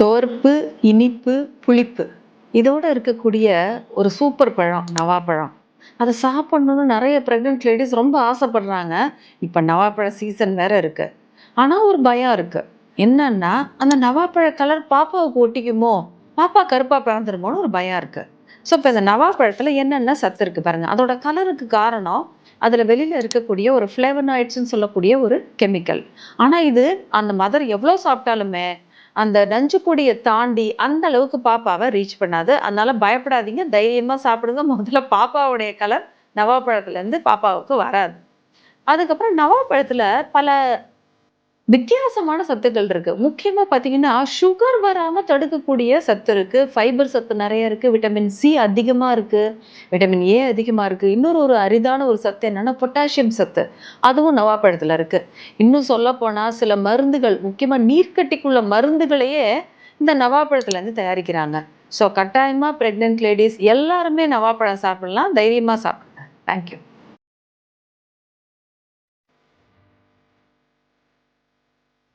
துவர்ப்பு இனிப்பு புளிப்பு. இதோட இருக்கக்கூடிய ஒரு சூப்பர் பழம் நவாப்பழம் அதை சாப்பிட்ணுன்னு நிறைய ப்ரெக்னென்ட் லேடிஸ் ரொம்ப ஆசைப்படுறாங்க. இப்போ நவாப்பழ சீசன் வேற இருக்கு. ஆனால் ஒரு பயம் இருக்கு. என்னன்னா அந்த நவாப்பழ கலர் பாப்பாவுக்கு ஒட்டிக்குமோ? பாப்பா கருப்பாக பிறந்துருமோன்னு ஒரு பயம் இருக்கு. ஸோ இப்போ இந்த நவாப்பழத்தில் என்னென்ன சத்து இருக்குது பாருங்கள் அதோட கலருக்கு காரணம் அதில் வெளியில் இருக்கக்கூடிய ஒரு ஃப்ளேவனாய்ட்ஸ்ன்னு சொல்லக்கூடிய ஒரு கெமிக்கல் ஆனால் இது அந்த மதர் எவ்வளோ சாப்பிட்டாலுமே அந்த நஞ்சு கொடியை தாண்டி அந்த அளவுக்கு பாப்பாவை ரீச் பண்ணாது. அதனால பயப்படாதீங்க. தைரியமாக சாப்பிடுங்க. முதல்ல பாப்பாவுடைய கலர் நவாப்பழத்துலேருந்து பாப்பாவுக்கு வராது. அதுக்கப்புறம் நவாப்பழத்தில் பல வித்தியாசமான சத்துக்கள் இருக்கு. முக்கியமா பார்த்தீங்கன்னா சுகர் வராம தடுக்கக்கூடிய சத்து இருக்கு. ஃபைபர் சத்து நிறைய இருக்கு. விட்டமின் சி அதிகமா இருக்கு. விட்டமின் ஏ அதிகமா இருக்கு. இன்னொரு ஒரு அரிதான ஒரு சத்து என்னன்னா பொட்டாசியம் சத்து. அதுவும் நவாப்பழத்துல இருக்கு. இன்னும் சொல்ல போனா சில மருந்துகள் முக்கியமா நீர்க்கட்டிக்குள்ள மருந்துகளையே இந்த நவாப்பழத்துல இருந்து தயாரிக்கிறாங்க. ஸோ கட்டாயமா பிரெக்னென்ட் லேடிஸ் எல்லாருமே நவாப்பழம் சாப்பிடலாம். தைரியமா சாப்பிடுங்க. தேங்க்யூ